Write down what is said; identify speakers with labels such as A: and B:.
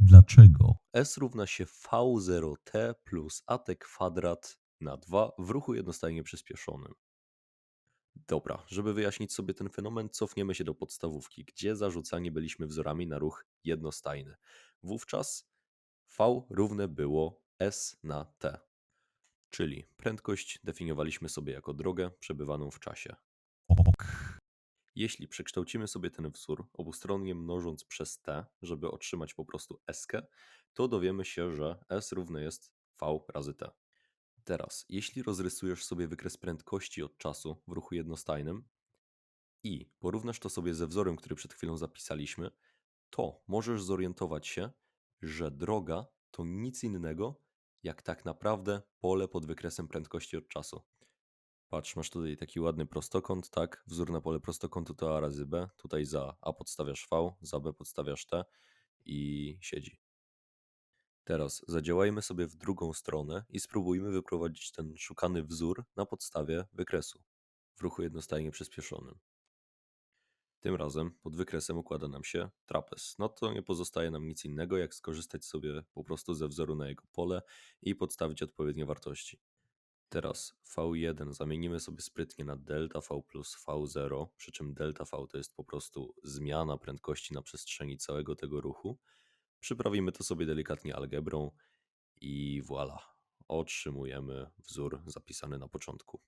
A: Dlaczego?
B: S równa się V0t plus at kwadrat na 2 w ruchu jednostajnie przyspieszonym. Dobra, żeby wyjaśnić sobie ten fenomen, cofniemy się do podstawówki, gdzie zarzucani byliśmy wzorami na ruch jednostajny. Wówczas V równe było S na t, czyli prędkość definiowaliśmy sobie jako drogę przebywaną w czasie. Jeśli przekształcimy sobie ten wzór obustronnie mnożąc przez t, żeby otrzymać po prostu s, to dowiemy się, że s równe jest v razy t. Teraz, jeśli rozrysujesz sobie wykres prędkości od czasu w ruchu jednostajnym i porównasz to sobie ze wzorem, który przed chwilą zapisaliśmy, to możesz zorientować się, że droga to nic innego jak tak naprawdę pole pod wykresem prędkości od czasu. Patrz, masz tutaj taki ładny prostokąt, tak? Wzór na pole prostokątu to a razy b. Tutaj za a podstawiasz v, za b podstawiasz t i siedzi. Teraz zadziałajmy sobie w drugą stronę i spróbujmy wyprowadzić ten szukany wzór na podstawie wykresu w ruchu jednostajnie przyspieszonym. Tym razem pod wykresem układa nam się trapez. No to nie pozostaje nam nic innego, jak skorzystać sobie po prostu ze wzoru na jego pole i podstawić odpowiednie wartości. Teraz V1 zamienimy sobie sprytnie na delta V plus V0, przy czym delta V to jest po prostu zmiana prędkości na przestrzeni całego tego ruchu. Przyprawimy to sobie delikatnie algebrą i voilà, otrzymujemy wzór zapisany na początku.